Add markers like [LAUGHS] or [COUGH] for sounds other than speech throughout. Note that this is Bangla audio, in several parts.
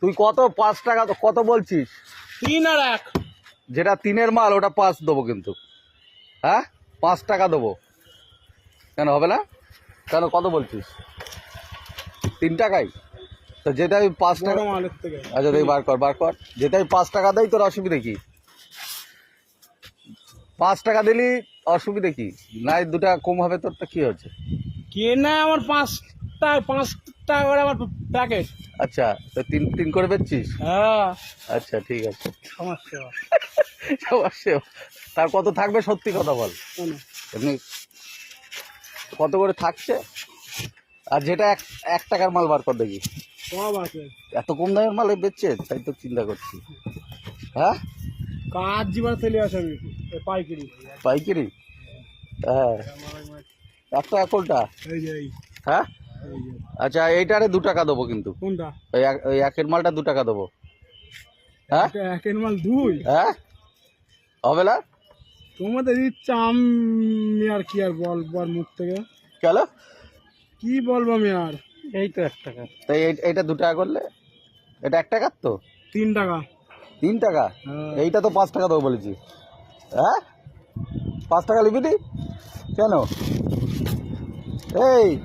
তুই কত পাঁচ টাকা কত বলছিস? তিন আর এক। যেটা তিনের মাল ওটা পাঁচ দেবো কিন্তু। হ্যাঁ? পাঁচ টাকা দেবো। কেন হবে না? কেন কত বলছিস? তিন টাকাই? তো যেটা আমি পাঁচ টাকা আচ্ছা দেখি বার কর বার কর। যেটা আমি পাঁচ টাকা দেয় তোর অসুবিধে কি? পাঁচ টাকা দিলি অসুবিধে কি? নাই দুটা কম হবে তোর তো কি হচ্ছে? কে না আমার পাঁচ টাকা পাঁচ টাকা করে আমার প্যাকেট আচ্ছা তো তিন তিন করে বেচছিস? হ্যাঁ। আচ্ছা ঠিক আছে। সমস্যা অবশ্যই তার কত থাকবে সত্যি কথা বল। এমনি কত করে থাকছে? আর যেটা এক এক টাকার মাল বার কর দেখি। সব আছে। এত কম দামের মাল বেচছে? তাই তো চিন্তা করছি। হ্যাঁ? কাজ জীবন চলে আসে আমি? পাইকারি। পাইকারি? হ্যাঁ। এক টাকা কোনটা হ্যাঁ? আচ্ছা এইটারে দু টাকা দেবো কিন্তু। কোনটা? ওই এক- ওই একের মালটা দু টাকা দেবো। হ্যাঁ? এটা একের মাল দুই? হ্যাঁ? হবে না তোমাদের ইচ্ছা আমি আর কি আর বল বল মুখ থেকে? কেন? কি বলব আমি আর? এই তো এক টাকা। তাই এই- এইটা দু টাকা করলে? এটা এক টাকার তো? তিন টাকা। তিন টাকা? হ্যাঁ। এইটা তো পাঁচ টাকা দেবো বলেছি। হ্যাঁ? পাঁচ টাকা লিখবি কেন? এই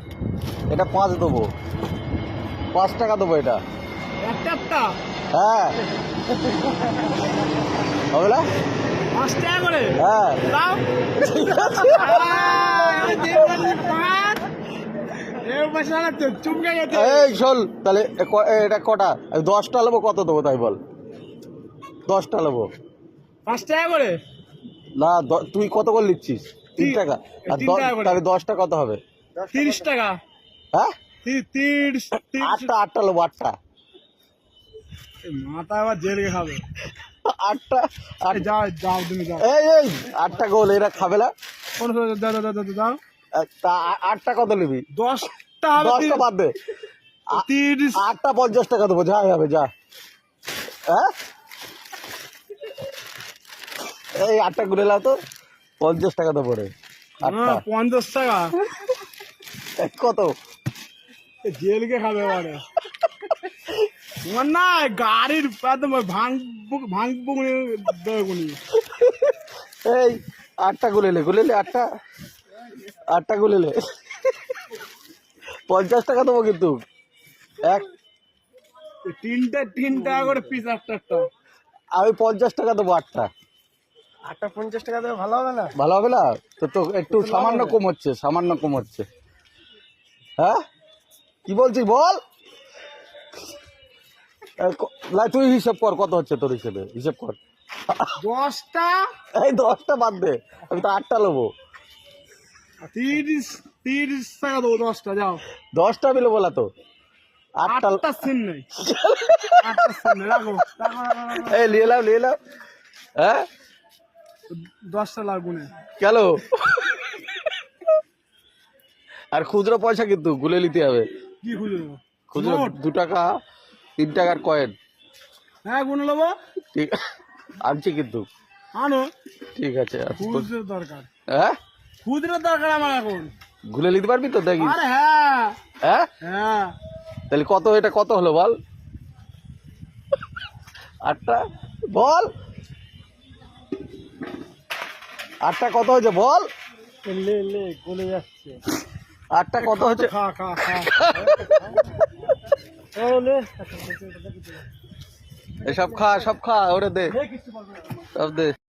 এটা পাঁচ দেবো। পাঁচ টাকা দেবো এটা। হ্যাঁ। হবে না? পাঁচ টাকা করে? হ্যাঁ। এই শোন তাহলে এটা কটা? আমি দশটা নেব কত দেবো তাই বল? দশটা নেব। পাঁচ টাকা করে? না তুই কত করে লিখছিস তিন টাকা। আর তাহলে দশটা কত হবে? তিরিশ টাকা। হ্যাঁ? আটটা আটটা আটটা। মাথা আবার খাবে। আটটা আট এই যাও যাও তুমি যাও। এই এই আটটা গোল এরা খাবে না। কোন দাও দাও দাও দাও, দাও তা আটটা কত নিবি? দশটা দশটা বাদ দে। তিরিশ। আটটা পঞ্চাশ টাকা দেবো যা হবে যা। হ্যাঁ? এই আটটা ঘুরে লাও তো পঞ্চাশ টাকা দেবো রে। আটটা। পঞ্চাশ টাকা। কত? জেলকে খাবে তোমার না গাড়ির একদম ওই ভাঙ ভাঙ বুকুনি এই আটটা গুলেলে গুলেলে আটটা। আটটা গুলেলে পঞ্চাশ টাকা দেবো কিন্তু। এক তিনটে তিন টাকা করে পিস একটা একটা আমি পঞ্চাশ টাকা দেবো আটটা। আটটা পঞ্চাশ টাকা দেবে ভালো হবে না? ভালো হবে না? তো তো একটু সামান্য কম হচ্ছে সামান্য কম হচ্ছে। হ্যাঁ? কি বলছিস বল? তুই হিসেব কর কত হচ্ছে তোর হিসেবে? হিসেব কর। দশটা? এই দশটা বাদ দে আমি তো আটটা নেব। তিরিশ তিরিশ টাকা দেবো দশটা যাও। দশটা মিলে বলা তো। আটটা সিন নেই। [LAUGHS] এই নিয়ে এলাম নিয়ে হ্যাঁ? দশটা লাগবে না। কেন? আর খুচরো পয়সা কিন্তু গুলে নিতে হবে। কি খুচরো? দু টাকা তিন টাকার কয়েন হ্যাঁ গুনে নেব। ঠিক আনছি কিন্তু। আনো। ঠিক আছে খুচরো দরকার। হ্যাঁ? খুচরো দরকার আমার এখন। গুলে নিতে পারবি তো দেখি। আরে হ্যাঁ। হ্যাঁ? হ্যাঁ। তাহলে কত এটা কত হলো বল? আটটা? বল। আটটা কত হয়েছে বল? লে লে গলে যাচ্ছে। আটটা কত হচ্ছে খা খা সব খা ওরে দে। সব দে।